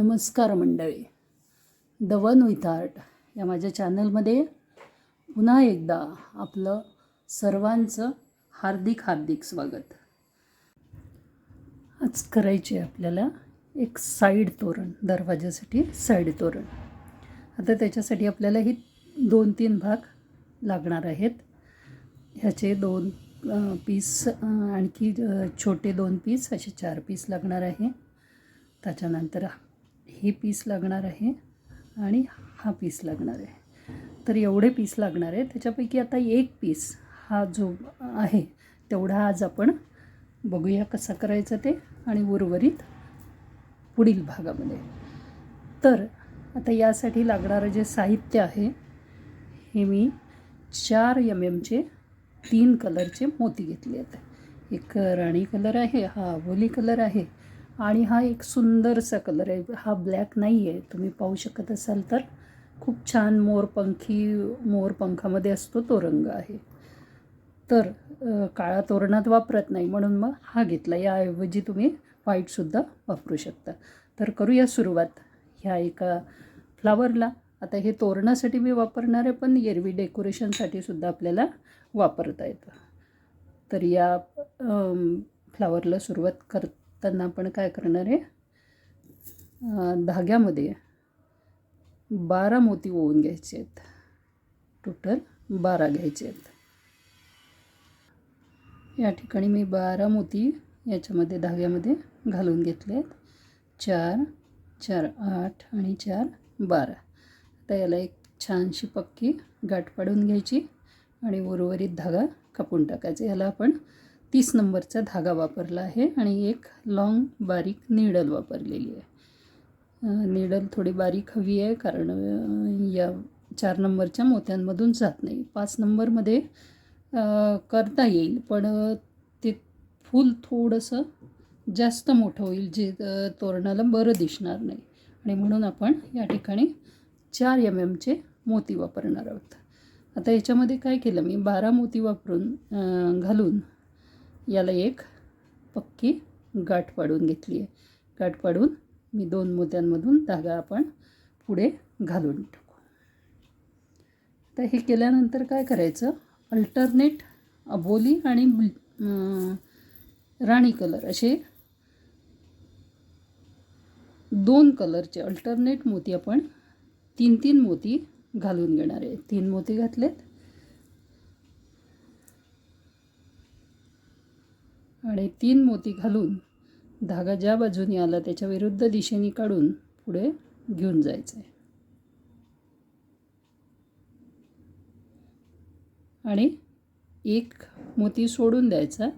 नमस्कार मंडळी. The one with art या माझ्या चॅनलमध्ये पुन्हा एकदा आपलं सर्वांचं हार्दिक हार्दिक स्वागत. आज करायचे आहे आपल्याला एक साईड तोरण दरवाजासाठी साईड तोरण. आता त्याच्यासाठी आपल्याला ही दोन तीन भाग लागणार आहेत. ह्याचे दोन पीस आणखी छोटे दोन पीस असे चार पीस लागणार आहे. त्याच्यानंतर हे पीस लागणार आहे आणि हा पीस लागणार आहे. तर एवढे पीस लागणार आहे त्याच्यापैकी आता एक पीस हा जो आहे तेवढा आज आपण बघूया कसा करायचा ते आणि उर्वरित पुढील भागामध्ये. तर आता यासाठी लागणारं जे साहित्य आहे हे मी चार एम एमचे तीन कलरचे मोती घेतले आहेत. एक राणी कलर आहे हा अबोली कलर आहे आणि हा एक सुंदरसा कलर आहे. हा ब्लॅक नाही आहे तुम्ही पाहू शकत असाल तर खूप छान मोरपंखी मोरपंखामध्ये असतो तो रंग आहे. तर काळा तोरणात वापरत नाही. म्हणून मग हा घेतला. याऐवजी तुम्ही व्हाईटसुद्धा वापरू शकता. तर करूया सुरुवात. ह्या एका फ्लावरला आता हे तोरणासाठी मी वापरणार आहे पण एरवी डेकोरेशनसाठी सुद्धा आपल्याला वापरता येतं. तर या फ्लावरला सुरुवात त्यांना आपण काय करणार आहे? धाग्यामध्ये बारा मोती ओवून घ्यायचे आहेत. टोटल बारा घ्यायचे आहेत. या ठिकाणी मी बारा मोती याच्यामध्ये धाग्यामध्ये घालून घेतले आहेत. चार चार आठ आणि चार बारा. आता याला एक छानशी पक्की गाठ पाडून घ्यायची आणि उर्वरित धागा कापून टाकायचा. याला आपण तीस नंबरचा धागा वापरला आहे आणि एक लॉंग बारीक निडल वापरलेली आहे. निडल थोडी बारीक हवी आहे कारण या चार नंबरच्या मोत्यांमधून जात नाही. पाच नंबरमध्ये करता येईल पण ते फूल थोडंसं जास्त मोठं होईल जे तोरणाला बरं दिसणार नाही. आणि म्हणून आपण या ठिकाणी चार एम एमचे मोती वापरणार आहोत. आता याच्यामध्ये काय केलं मी? बारा मोती वापरून घालून याला एक पक्की गाठ पाडून घेतली आहे. गाठ पाडून मी दोन मोत्यांमधून धागा आपण पुढे घालून टाकू. तर हे केल्यानंतर काय करायचं? अल्टरनेट अबोली आणि राणी कलर असे दोन कलरचे अल्टरनेट मोती आपण तीन तीन मोती घालून घेणार आहे. तीन मोती घातलेत. आणि तीन मोती घालून धागा ज्या बाजूने आला त्याच्या विरुद्ध दिशेने काढून पुढे घेऊन जायचं. आहे आणि एक मोती सोडून द्यायचा.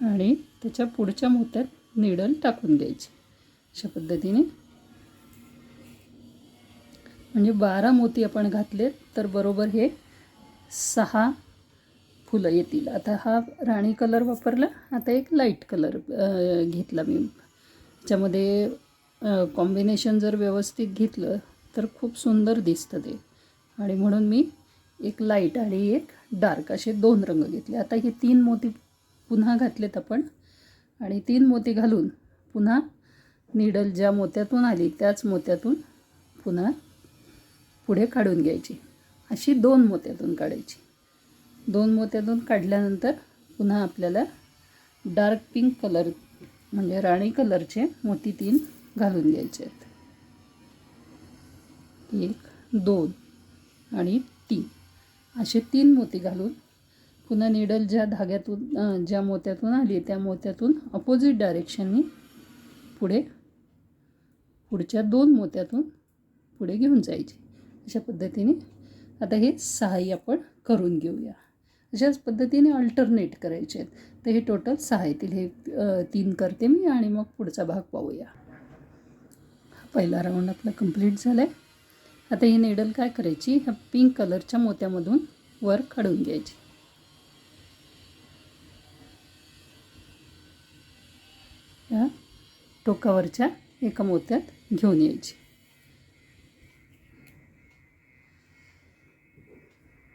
आणि त्याच्या पुढच्या मोत्यात निडल टाकून द्यायची. अशा पद्धतीने. म्हणजे बारा मोती आपण घातले तर बरोबर हे सहा फुलं येतील. आता हा राणी कलर वापरला आता एक लाइट कलर घेतला मी. त्याच्यामध्ये कॉम्बिनेशन जर व्यवस्थित घेतलं तर खूप सुंदर दिसतं ते. आणि म्हणून मी एक लाइट आणि एक डार्क असे दोन रंग घेतले. आता हे तीन मोती पुन्हा घातलेत आपण. आणि तीन मोती घालून पुन्हा निडल ज्या मोत्यातून आली त्याच मोत्यातून पुन्हा पुढे काढून घ्यायची. अशी दोन मोत्यातून काढायची. दोन मोत्यातून काढल्यानंतर पुन्हा आपल्याला डार्क पिंक कलर म्हणजे राणी कलरचे मोती तीन घालून घ्यायचे आहेत. एक दोन आणि तीन. असे तीन मोती घालून पुन्हा निडल ज्या धाग्यातून ज्या मोत्यातून आली त्या मोत्यातून अपोजिट डायरेक्शननी पुढे पुढच्या दोन मोत्यातून पुढे घेऊन जायची. अशा पद्धतीने आता हे सहाही आपण करून घेऊया. अशाच पद्धतीने अल्टरनेट करायचे आहेत. तर हे टोटल सहा येतील. हे तीन करते मी आणि मग पुढचा भाग पाहूया. पहिला राऊंड आपला कंप्लीट झाला आहे आता ही नेडल काय करायची? ह्या पिंक कलरच्या मोत्यामधून वर काढून घ्यायची. या टोकावरच्या एका मोत्यात घेऊन यायची.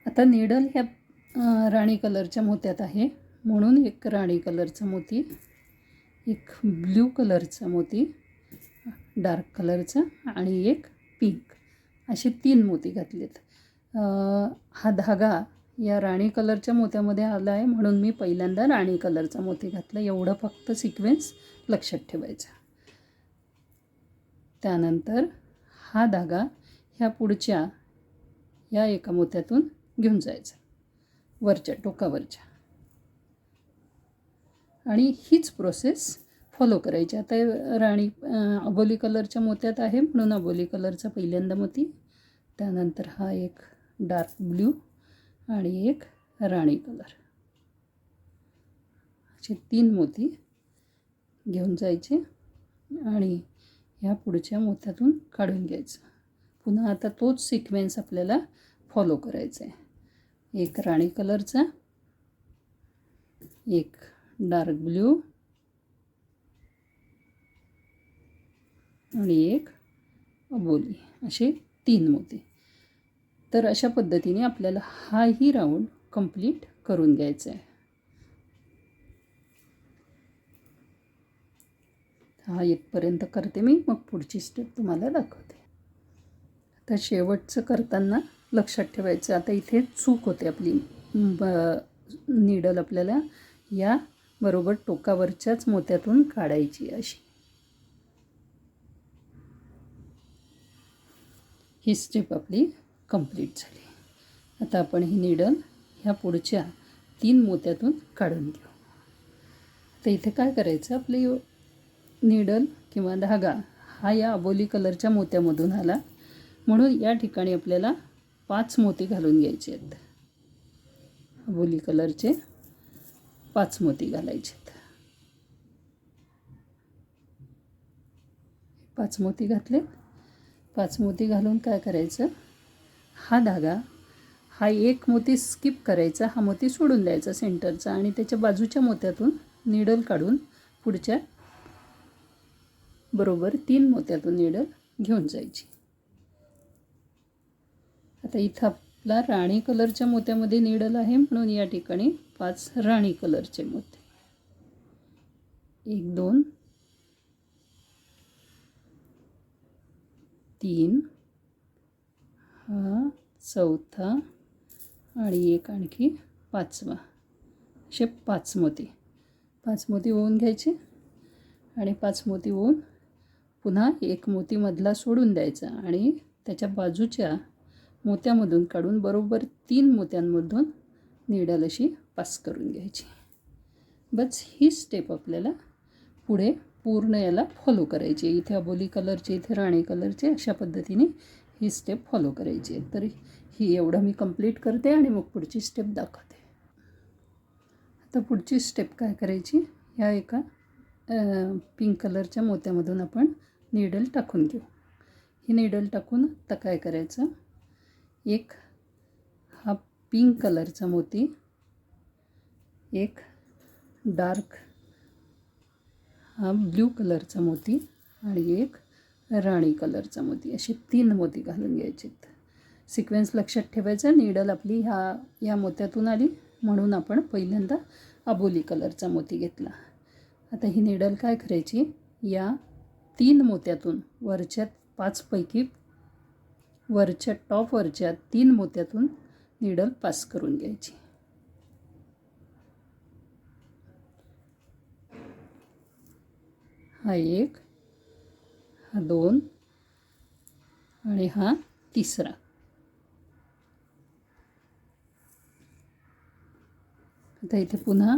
आता निडल ह्या राणी कलरच्या मोत्यात आहे. म्हणून एक राणी कलरचा मोती एक ब्ल्यू कलरचा मोती डार्क कलरचा आणि एक पिंक. असे तीन मोती घातलेत. हा धागा या राणी कलरच्या मोत्यामध्ये आला आहे म्हणून मी पहिल्यांदा राणी कलरचा मोती घातला. एवढं फक्त सिक्वेन्स लक्षात ठेवायचा. त्यानंतर हा धागा ह्या पुढच्या या एका मोत्यातून घेऊन जायचा. वरच्या टोकावरच्या. आणि हीच प्रोसेस फॉलो करायची. आता राणी अबोली कलरच्या मोत्यात आहे म्हणून अबोली कलरचा पहिल्यांदा मोती. त्यानंतर हा एक डार्क ब्ल्यू आणि एक राणी कलर असे तीन मोती घेऊन जायचे. आणि ह्या पुढच्या मोत्यातून काढून घ्यायचं. पुन्हा आता तोच सिक्वेन्स आपल्याला फॉलो करायचा आहे एक राणी कलरचा एक डार्क ब्ल्यू आणि एक अबोली. असे तीन मोती तर अशा पद्धतीने आपल्याला हाही राऊंड कंप्लीट करून घ्यायचा आहे हा इथपर्यंत करते मी मग पुढची स्टेप तुम्हाला दाखवते. आता शेवटचं करताना लक्षात ठेवायचं आता इथे चूक होते आपली. ब निडल आपल्याला या बरोबर टोकावरच्याच मोत्यातून काढायची अशी. ही स्टेप आपली कंप्लीट झाली. आता आपण ही निडल ह्या पुढच्या तीन मोत्यातून काढून घेऊ. तर इथे काय करायचं आपली निडल किंवा धागा हा या अबोली कलरच्या मोत्यामधून आला. म्हणून या ठिकाणी आपल्याला पाच मोती घालून घ्यायचे आहेत. अबोली कलरचे पाच मोती घालायचे आहेत. पाच मोती घातले पाच मोती घालून काय करायचं? हा धागा हा एक मोती स्किप करायचा हा मोती सोडून द्यायचा सेंटरचा आणि त्याच्या बाजूच्या मोत्यातून निडल काढून पुढच्या बरोबर तीन मोत्यातून निडल घेऊन जायची. आता इथं आपला राणी कलरच्या मोत्यामध्ये निडल आहे म्हणून या ठिकाणी पाच राणी कलरचे मोते. एक दोन तीन हा चौथा आणि एक आणखी पाचवा. असे पाच मोती. पाच मोती होऊन घ्यायचे आणि पाच मोती होऊन पुन्हा एक मोतीमधला सोडून द्यायचा आणि त्याच्या बाजूच्या मोत्यामधून काढून बरोबर तीन मोत्यांमधून निडल अशी पास करून घ्यायची. बस ही स्टेप आपल्याला पुढे पूर्ण याला फॉलो करायची आहे. इथे अबोली कलरचे इथे राणी कलरचे अशा पद्धतीने ही स्टेप फॉलो करायची आहे. तर ही एवढं मी कंप्लीट करते आणि मग पुढची स्टेप दाखवते. आता पुढची स्टेप काय करायची? ह्या एका पिंक कलरच्या मोत्यामधून आपण निडल टाकून घेऊ ही निडल टाकून आता काय करायचं? एक हा पिंक कलरचा मोती एक डार्क हा ब्ल्यू कलरचा मोती आणि एक राणी कलरचा मोती. असे तीन मोती घालून घ्यायचेत सिक्वेन्स लक्षात ठेवायचा. निडल आपली ह्या या मोत्यातून आली. म्हणून आपण पहिल्यांदा अबोली कलरचा मोती घेतला. आता ही निडल काय करायची? या तीन मोत्यातून वरच्या पाचपैकी वरच्या टॉप वरच्या तीन मोत्यातून निडल पास करून घ्यायची. हा एक हा दोन आणि हा तिसरा. आता इथे पुन्हा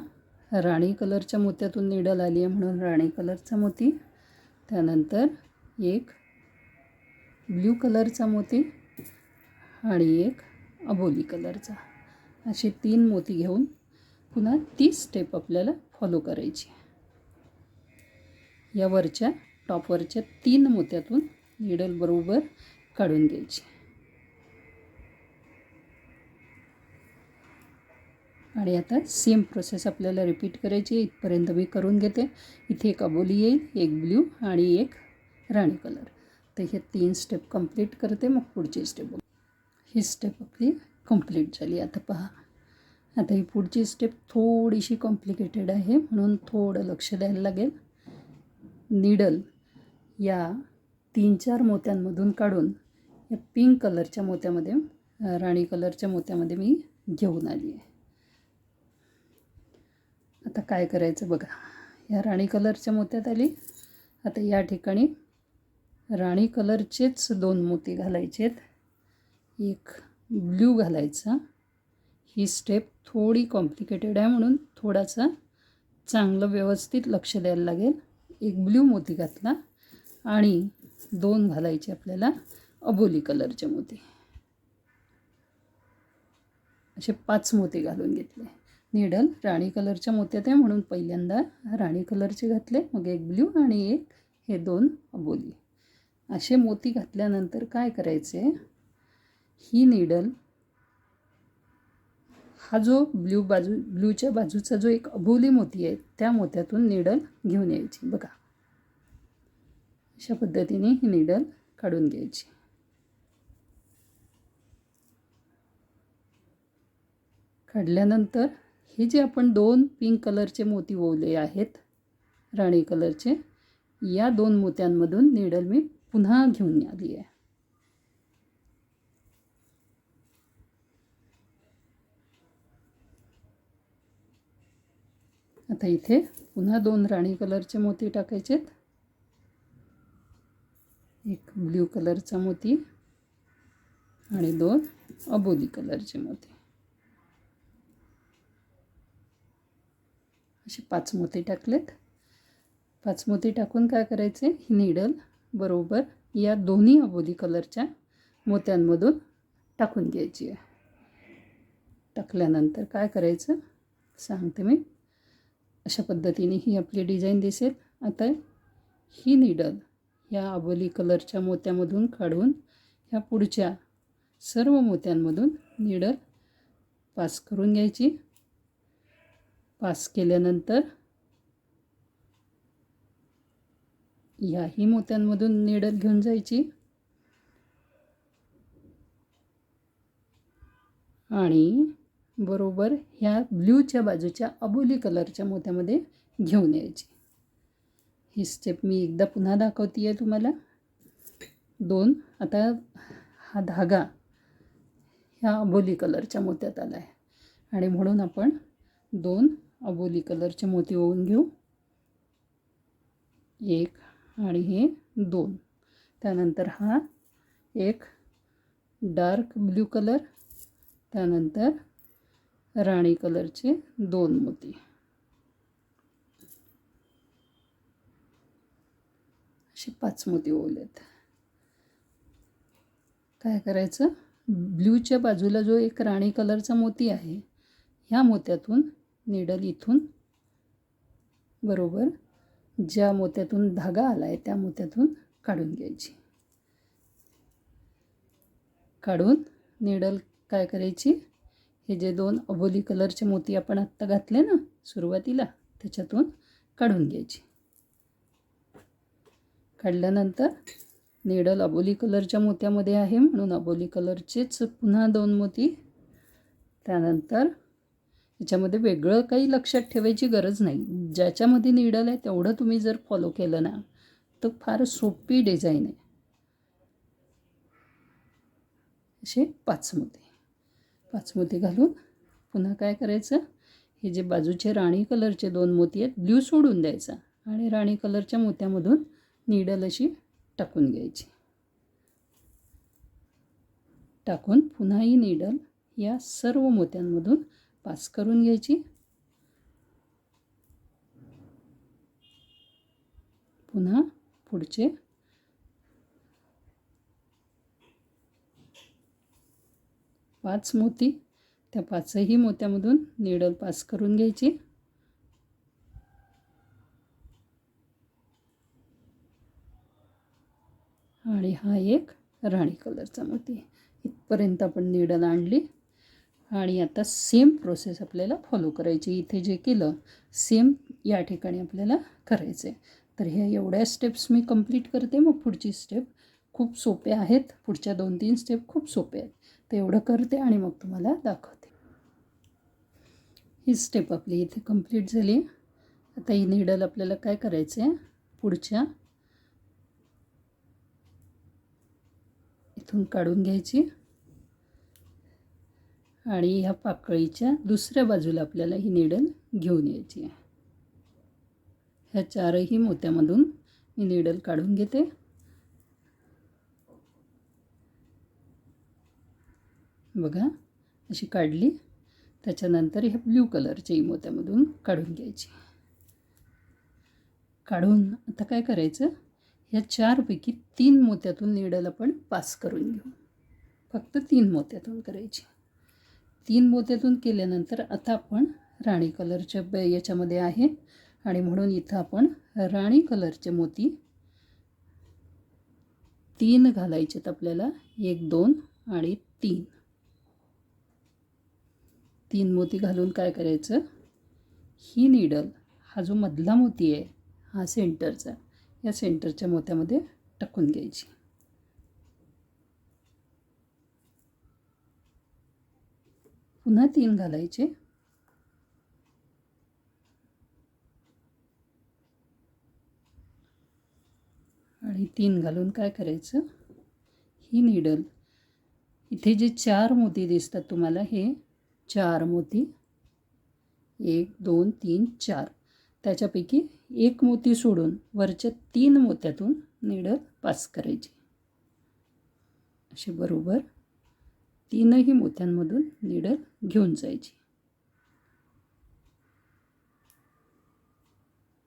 राणी कलरच्या मोत्यातून निडल आली आहे म्हणून राणी कलरचा मोती त्यानंतर एक ब्ल्यू कलरचा मोती आणि एक अबोली कलरचा. असे तीन मोती घेऊन पुन्हा ती स्टेप आपल्याला फॉलो करायची. या वरच्या टॉपवरच्या तीन मोत्यातून निडल बरोबर काढून घ्यायची. आणि आता सेम प्रोसेस आपल्याला रिपीट करायची आहे. इथपर्यंत मी करून घेते. इथे एक अबोली येईल एक ब्ल्यू आणि एक राणी कलर तर हे तीन स्टेप कंप्लीट करते. मग पुढची स्टेप ही स्टेप आपली कंप्लीट झाली. आता पहा. आता ही पुढची स्टेप थोडीशी कॉम्प्लिकेटेड आहे. म्हणून थोडं लक्ष द्यायला लागेल. निडल या तीन चार मोत्यांमधून काढून या पिंक कलरच्या मोत्यामध्ये राणी कलरच्या मोत्यामध्ये मी घेऊन आली आहे. आता काय करायचं बघा. या राणी कलरच्या मोत्यात आली. आता या ठिकाणी राणी कलरचेच दोन मोती घालायचे आहेत एक ब्ल्यू घालायचा. ही स्टेप थोडी कॉम्प्लिकेटेड आहे म्हणून थोडासा चांगलं व्यवस्थित लक्ष द्यायला लागेल. एक ब्ल्यू मोती घातला आणि दोन घालायचे आपल्याला अबोली कलरचे मोती. असे पाच मोती घालून घेतले. निडल राणी कलरच्या मोत्यात आहे म्हणून पहिल्यांदा राणी कलरचे घातले मग एक ब्ल्यू आणि एक हे दोन अबोली. असे मोती घातल्यानंतर काय करायचे? ही निडल हा जो ब्ल्यू बाजू ब्ल्यूच्या बाजूचा जो एक अबोली मोती आहे त्या मोत्यातून निडल घेऊन यायची. बघा. अशा पद्धतीने ही निडल काढून घ्यायची. काढल्यानंतर हे जे आपण दोन पिंक कलरचे मोती ओवले आहेत राणी कलरचे या दोन मोत्यांमधून निडल मी पुन्हा घेऊन आली आहे आता इथे पुन्हा दोन राणी कलरचे मोती टाकायचेत. एक ब्ल्यू कलरचा मोती आणि दोन अबोली कलरचे मोती. असे पाच मोती टाकलेत. पाच मोती टाकून काय करायचे? ही निडल बरोबर या दोन्ही अबोली कलरच्या मोत्यांमधून टाकून घ्यायची आहे. टाकल्यानंतर काय करायचं? सांगते मी. अशा पद्धतीने ही आपली डिझाईन दिसेल. आता ही निडल या अबोली कलरच्या मोत्यामधून काढून ह्या पुढच्या सर्व मोत्यांमधून निडल पास करून घ्यायची. पास केल्यानंतर ह्याही मोत्यांमधून निडत घेऊन जायची. आणि बरोबर ह्या ब्ल्यूच्या बाजूच्या अबोली कलरच्या मोत्यामध्ये घेऊन यायची. ही स्टेप मी एकदा पुन्हा दाखवते आहे तुम्हाला. दोन आता हा धागा ह्या अबोली कलरच्या मोत्यात आला आहे आणि म्हणून आपण दोन अबोली कलरचे मोती ओवून घेऊ. एक आणि हे दोन. त्यानंतर हा एक डार्क ब्ल्यू कलर. त्यानंतर राणी कलरचे दोन मोती. असे पाच मोती ओवलेत. काय करायचं? ब्ल्यूच्या बाजूला जो एक राणी कलरचा मोती आहे ह्या मोत्यातून निडल इथून. बरोबर. ज्या मोत्यातून धागा आला आहे त्या मोत्यातून काढून घ्यायची. काढून निडल काय करायची? हे जे दोन अबोली कलरचे मोती आपण आत्ता घातले ना सुरुवातीला त्याच्यातून काढून घ्यायची. काढल्यानंतर निडल अबोली कलरच्या मोत्यामध्ये आहे म्हणून अबोली कलरचेच पुन्हा दोन मोती. त्यानंतर याच्यामध्ये वेगळं काही लक्षात ठेवायची गरज नाही. ज्याच्यामध्ये निडल आहे तेवढं तुम्ही जर फॉलो केलं ना तर फार सोपी डिझाईन आहे. असे पाच मोती. पाच मोती घालून पुन्हा काय करायचं? हे जे बाजूचे राणी कलरचे दोन मोती आहेत ब्ल्यू सोडून द्यायचा आणि राणी कलरच्या मोत्यामधून निडल अशी टाकून घ्यायची. टाकून पुन्हा ही निडल या सर्व मोत्यांमधून पास करून घ्यायची. पुन्हा पुढचे. पाच मोती. त्या पाचही मोत्यामधून निडल पास करून घ्यायची. आणि हा एक राणी कलरचा मोती. इथपर्यंत आपण निडल आणली. आणि आता सेम प्रोसेस आपल्याला फॉलो करायची. इथे जे केलं सेम या ठिकाणी आपल्याला करायचं आहे तर ह्या एवढ्या स्टेप्स मी कंप्लीट करते. मग पुढची स्टेप खूप सोप्या आहेत. पुढच्या दोन तीन स्टेप खूप सोप्या आहेत. तर एवढं करते आणि मग तुम्हाला दाखवते. ही स्टेप आपली इथे कंप्लीट झाली. आता ही निडल आपल्याला काय करायचं आहे पुढच्या इथून काढून घ्यायची. आणि ह्या पाकळीच्या दुसऱ्या बाजूला आपल्याला ही निडल घेऊन यायची आहे. ह्या चारही मोत्यामधून मी निडल काढून घेते. बघा अशी काढली. त्याच्यानंतर ह्या ब्ल्यू कलरच्याही मोत्यामधून काढून घ्यायची. काढून आता काय करायचं? ह्या चारपैकी तीन मोत्यातून निडल आपण पास करून घेऊ. फक्त तीन मोत्यातून करायची. तीन मोत्यातून केल्यानंतर आता आपण राणी कलरच्या याच्यामध्ये आहे. आणि म्हणून इथं आपण राणी कलरचे मोती तीन घालायचेत आपल्याला. एक दोन आणि तीन. तीन मोती घालून काय करायचं? ही निडल हा जो मधला मोती आहे हा सेंटरचा या सेंटरच्या मोत्यामध्ये टाकून घ्यायची. पुन्हा तीन घालायचे. आणि तीन घालून काय करायचं? ही निडल इथे जे चार मोती दिसतात तुम्हाला हे चार मोती. एक दोन तीन चार. त्याच्यापैकी एक मोती सोडून वरच्या तीन मोत्यातून निडल पास करायची. असे बरोबर तीनही मोत्यांमधून निडल घेऊन जायची.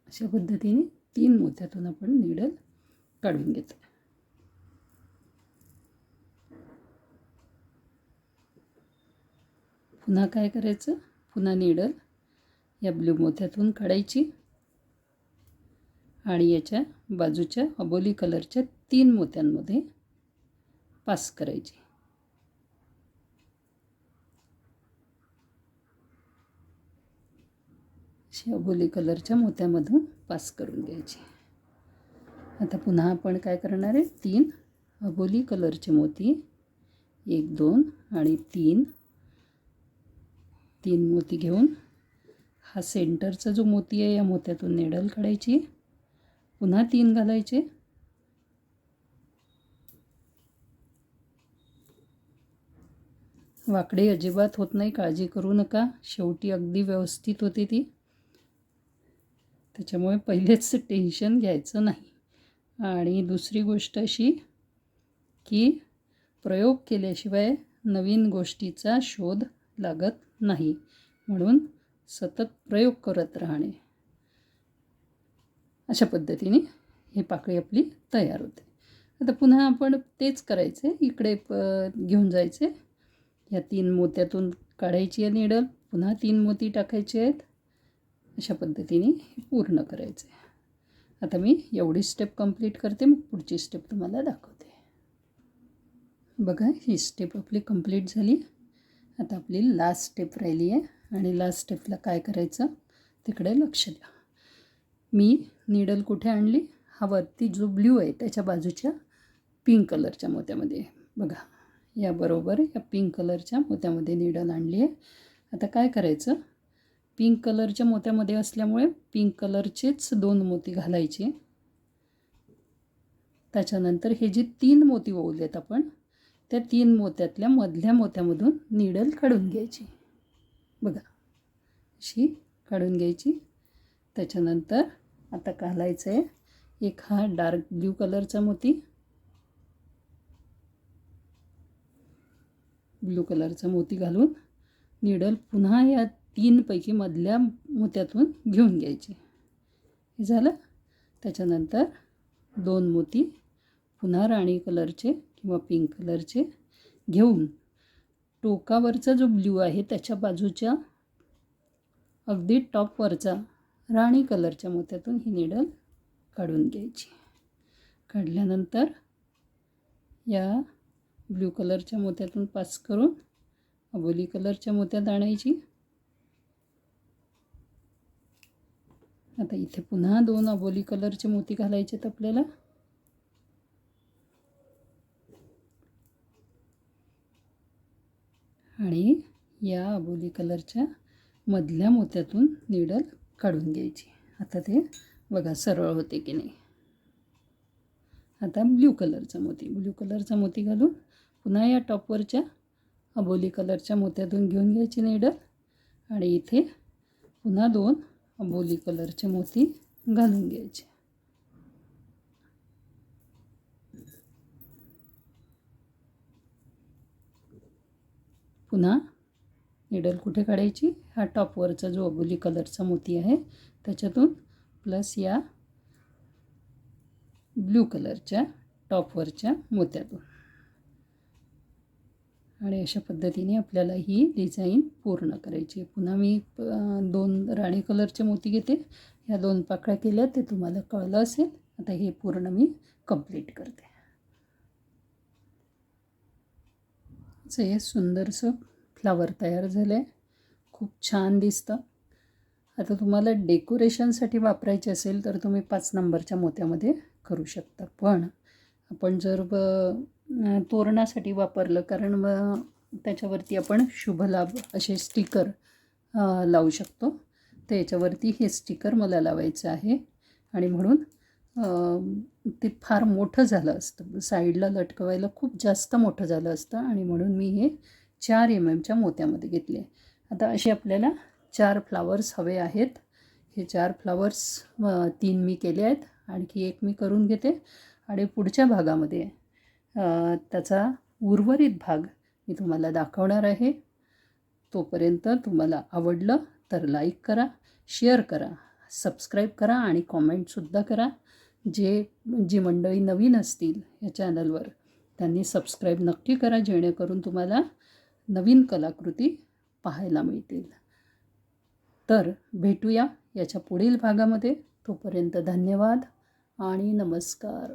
अशा पद्धतीने तीन मोत्यातून आपण निडल काढून घेतो पुन्हा काय करायचं? पुन्हा निडल या ब्ल्यू मोत्यातून काढायची आणि याच्या बाजूच्या अबोली कलरच्या तीन मोत्यांमध्ये पास करायची. अशी अबोली कलरच्या मोत्यामधून पास करून घ्यायची. आता पुन्हा आपण काय करणार आहे? तीन अबोली कलरचे मोती. एक दोन आणि तीन. तीन मोती घेऊन हा सेंटरचा जो मोती आहे या मोत्यातून नेडल काढायची. पुन्हा तीन घालायचे. वाकडे अजिबात होत नाही काळजी करू नका. शेवटी अगदी व्यवस्थित होते ती. त्याच्यामुळे पहिलेच टेन्शन घ्यायचं नाही. आणि दुसरी गोष्ट अशी की प्रयोग केल्याशिवाय नवीन गोष्टीचा शोध लागत नाही. म्हणून सतत प्रयोग करत राहणे. अशा पद्धतीने ही पाकळी आपली तयार होते. आता पुन्हा आपण तेच करायचे. इकडे प घेऊन जायचे. या तीन मोत्यातून काढायची आहे निडल. पुन्हा तीन मोती टाकायचे आहेत. अशा पद्धतीने पूर्ण करायचं आहे आता मी एवढी स्टेप कंप्लीट करते मग पुढची स्टेप तुम्हाला दाखवते. बघा ही स्टेप आपली कंप्लीट झाली. आता आपली लास्ट स्टेप राहिली आहे. आणि लास्ट स्टेपला काय करायचं? तिकडे लक्ष द्या. मी निडल कुठे आणली? हा वरती जो ब्ल्यू आहे त्याच्या बाजूच्या पिंक कलरच्या मोत्यामध्ये. आहे बघा याबरोबर या पिंक कलरच्या मोत्यामध्ये निडल आणली आहे. आता काय करायचं? पिंक कलरच्या मोत्यामध्ये असल्यामुळे पिंक कलरचेच दोन मोती घालायचे. त्याच्यानंतर हे जे तीन मोती ओवलेत आपण त्या तीन मोत्यातल्या मधल्या मोत्यामधून निडल काढून घ्यायची. बघा अशी काढून घ्यायची. त्याच्यानंतर आता घालायचं आहे एक हा डार्क ब्ल्यू कलरचा मोती ब्लू कलरचा मोती घालून निडल पुन्हा या तीनपैकी मधल्या मोत्यातून घेऊन घ्यायची. हे झालं. त्याच्यानंतर दोन मोती पुन्हा राणी कलरचे किंवा पिंक कलरचे घेऊन टोकावरचा जो ब्ल्यू आहे त्याच्या बाजूच्या अगदी टॉपवरचा राणी कलरच्या मोत्यातून ही निडल काढून घ्यायची. काढल्यानंतर या ब्ल्यू कलरच्या मोत्यातून पास करून अबोली कलरच्या मोत्यात आणायची. आता इथे पुन्हा दोन अबोली कलरचे मोती घालायचे आहेत आपल्याला. आणि या अबोली कलरच्या मधल्या मोत्यातून निडल काढून घ्यायची. आता ते बघा सरळ होते की नाही. आता ब्ल्यू कलरचा मोती. ब्ल्यू कलरचा मोती घालून पुन्हा या टॉपवरच्या अबोली कलरच्या मोत्यातून घेऊन घ्यायची निडल. आणि इथे पुन्हा दोन अबोली कलरचे मोती घालून घ्यायचे. पुन्हा निडल कुठे काढायची? हा टॉपवरचा जो अबोली कलरचा मोती आहे त्याच्यातून प्लस या ब्ल्यू कलरच्या टॉपवरच्या मोत्यातून. आणि अशा पद्धतीने आपल्याला ही डिझाईन पूर्ण करायची आहे. पुन्हा मी दोन राणी कलरचे मोती घेते. ह्या दोन पाकळ्या केल्या ते तुम्हाला कळलं असेल. आता हे पूर्ण मी कंप्लीट करते. असं हे सुंदरसं फ्लावर तयार झालं आहे खूप छान दिसतं. आता तुम्हाला डेकोरेशनसाठी वापरायचे असेल तर तुम्ही पाच नंबरच्या मोत्यामध्ये करू शकता. पण आपण जर ब- तोरणासाठी वापरलं. कारण मग त्याच्यावरती आपण शुभलाभ असे स्टिकर लावू शकतो. तर याच्यावरती हे स्टिकर मला लावायचं आहे. आणि म्हणून ते फार मोठं झालं असतं. साईडला लटकवायला खूप जास्त मोठं झालं असतं. आणि म्हणून मी हे चार एम एमच्या मोत्यामध्ये घेतले. आता असे आपल्याला चार फ्लावर्स हवे आहेत. हे चार फ्लावर्स तीन मी केले आहेत. आणखी एक मी करून घेते. आणि पुढच्या भागामध्ये त्याचा उर्वरित भाग मी तुम्हाला दाखवणार आहे. तोपर्यंत तुम्हाला आवडलं तर लाईक करा शेअर करा सबस्क्राईब करा आणि कॉमेंटसुद्धा करा. जे जी मंडळी नवीन असतील या चॅनलवर त्यांनी सबस्क्राईब नक्की करा जेणेकरून तुम्हाला नवीन कलाकृती पाहायला मिळतील. तर भेटूया याच्या पुढील भागामध्ये. तोपर्यंत धन्यवाद आणि नमस्कार.